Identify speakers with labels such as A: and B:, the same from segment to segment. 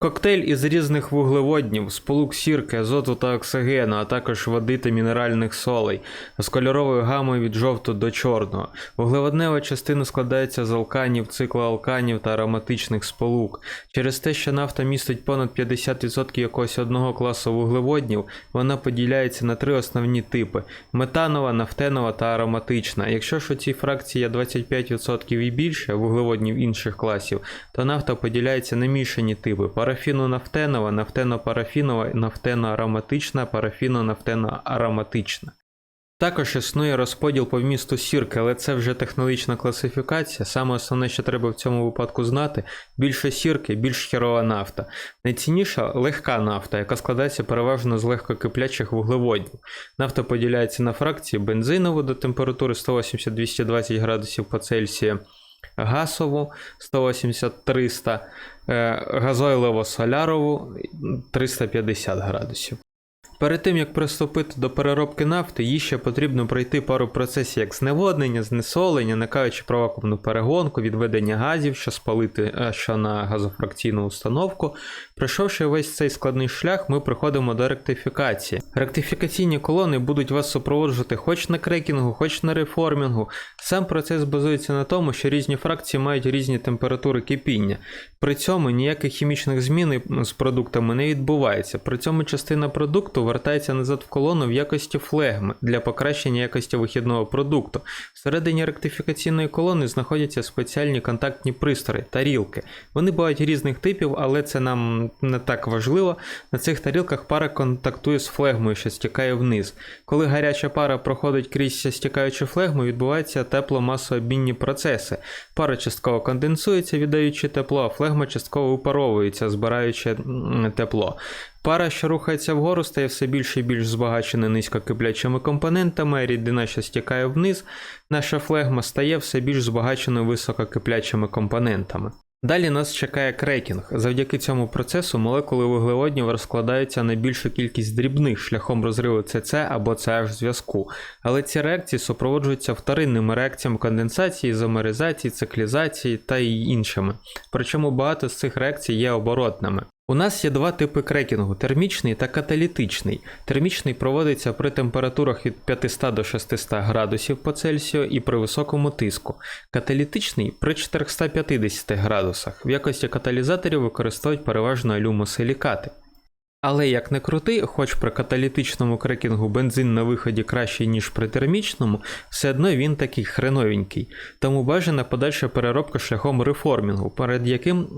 A: Коктейль із різних вуглеводнів, сполук сірки, азоту та оксигену, а також води та мінеральних солей, з кольоровою гамою від жовтого до чорного. Вуглеводнева частина складається з алканів, циклоалканів та ароматичних сполук. Через те, що нафта містить понад 50% якогось одного класу вуглеводнів, вона поділяється на три основні типи: метанова, нафтенова та ароматична. Якщо ж у цій фракції є 25% і більше вуглеводнів інших класів, то нафта поділяється на мішані типи: парафіно-нафтенова, нафтено-парафінова, нафтено-ароматична, парафіно-нафтено-ароматична. Також існує розподіл по вмісту сірки, але це вже технологічна класифікація. Саме основне, що треба в цьому випадку знати: більше сірки, більш хірова нафта. Найцінніша легка нафта, яка складається переважно з легкокиплячих вуглеводнів. Нафта поділяється на фракції бензинову до температури 180-220 градусів по Цельсію, гасову 180-300, е, газойлово-солярову 350 градусів. Перед тим як приступити до переробки нафти, їй ще потрібно пройти пару процесів як зневоднення, знесолення, накаючи про перегонку, відведення газів, що спалити е, що на газофракційну установку. Пройшовши весь цей складний шлях, ми приходимо до ректифікації. Ректифікаційні колони будуть вас супроводжувати хоч на крекінгу, хоч на реформінгу. Сам процес базується на тому, що різні фракції мають різні температури кипіння. При цьому ніяких хімічних змін з продуктами не відбувається. При цьому частина продукту вертається назад в колону в якості флегми для покращення якості вихідного продукту. Всередині ректифікаційної колони знаходяться спеціальні контактні пристрої, тарілки. Вони бувають різних типів, але це нам не так важливо. На цих тарілках пара контактує з флегмою, що стікає вниз. Коли гаряча пара проходить крізь стікаючу флегму, відбуваються тепло-масообмінні процеси. Пара частково конденсується, віддаючи тепло, а флегма частково випаровується, збираючи тепло. Пара, що рухається вгору, стає все більше і більш збагачена низькокиплячими компонентами, рідина, що стікає вниз, наша флегма стає все більш збагаченою висококиплячими компонентами. Далі нас чекає крекінг. Завдяки цьому процесу молекули вуглеводнів розкладаються на більшу кількість дрібних шляхом розриву ЦЦ або CH зв'язку. Але ці реакції супроводжуються вторинними реакціями конденсації, ізомеризації, циклізації та і іншими. Причому багато з цих реакцій є оборотними. У нас є два типи крекінгу: термічний та каталітичний. Термічний проводиться при температурах від 500 до 600 градусів по Цельсію і при високому тиску. Каталітичний при 450 градусах. В якості каталізаторів використовують переважно алюмосилікати. Але як не крути, хоч при каталітичному крекінгу бензин на виході кращий, ніж при термічному, все одно він такий хреновенький. Тому бажана подальша переробка шляхом реформінгу, перед яким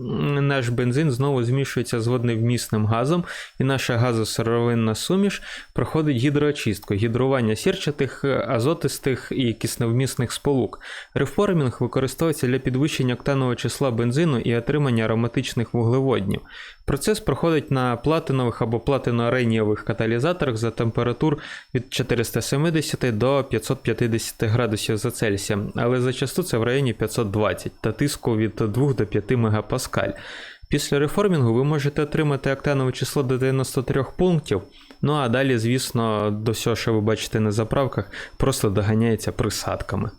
A: наш бензин знову змішується з водневмісним газом, і наша газосировинна суміш проходить гідроочистку, гідрування сірчатих, азотистих і кисневмісних сполук. Реформінг використовується для підвищення октанового числа бензину і отримання ароматичних вуглеводнів. Процес проходить на платинових або платино-аренієвих каталізаторах за температур від 470 до 550 градусів за Цельсієм, але зачасту це в районі 520 та тиску від 2 до 5 мегапаскаль. Після реформінгу ви можете отримати октанове число до 93 пунктів. Ну а далі, звісно, до всього, що ви бачите на заправках, просто доганяється присадками.